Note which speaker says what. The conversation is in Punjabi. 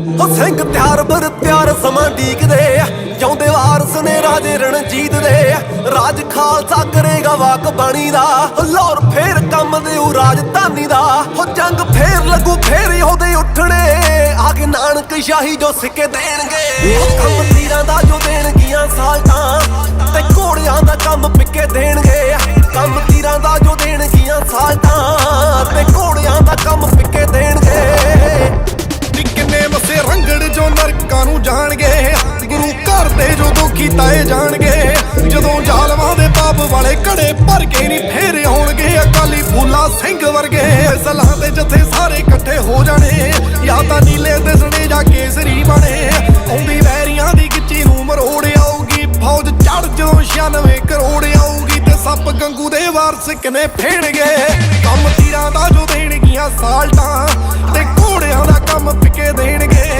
Speaker 1: ਹੋ ਸਿੰਘ ਤਿਆਰ ਬਰ ਤਿਆਰ ਸਮਾਂ ਡੀਕਦੇ ਆ। ਜਿਉਂਦੇ ਵਾਰਸ ਨੇ ਰਾਜੇ ਰਣਜੀਤ ਦੇ ਰਾਜ ਖਾਲਸਾ ਕਰੇਗਾ ਵਾਕ ਬਾਣੀ ਦਾ। ਹੋ ਲਾਹੌਰ ਫੇਰ ਕੰਮ ਦੇ ਉਹ ਰਾਜਧਾਨੀ ਦਾ। ਹੋ ਜੰਗ ਫੇਰ ਲੱਗੂ ਫੇਰ ਹੀ ਉਹਦੇ ਉੱਠਣੇ ਆ। ਕੇ ਨਾਨਕ ਸ਼ਾਹੀ ਜੋ ਸਿੱਕੇ ਦੇਣਗੇ। ਹੋ ਕੰਮ ਤੀਰਾਂ ਦਾ ਜੋ ਦੇ
Speaker 2: ਕਾਨੂੰ ਜਾਣਗੇ। ਗੁਰੂ ਘਰ ਤੇ ਜਦੋਂ ਕੀਤਾ ਏ ਜਾਣਗੇ, ਜਦੋਂ ਜ਼ਾਲਮਾਂ ਦੇ ਪਾਪ ਵਾਲੇ ਘੜੇ ਭਰ ਕੇ ਨਹੀਂ ਫੇਰ ਆਉਣਗੇ। ਅਕਾਲੀ ਫੂਲਾ ਸਿੰਘ ਵਰਗੇ ਸਲਾਹ ਦੇ ਜਥੇ ਸਾਰੇ ਇਕੱਠੇ ਹੋ ਜਾਣੇ। ਜਾਂ ਤਾਂ ਨੀਲੇ ਦਿਸਣੇ ਜਾਂ ਕੇਸਰੀ ਬਣੇ। ਆਉਂਦੀ ਵੈਰੀਆਂ ਦੀ ਗਿੱਚੀ ਨੂੰ ਮਰੋੜ ਆਊਗੀ। ਫੌਜ ਚੜ ਜਦੋਂ 96 ਕਰੋੜ ਆਊਗੀ ਤੇ ਸੱਪ ਗੰਗੂ ਦੇ ਵਾਰਸ ਕਿਨੇ ਫੇਣਗੇ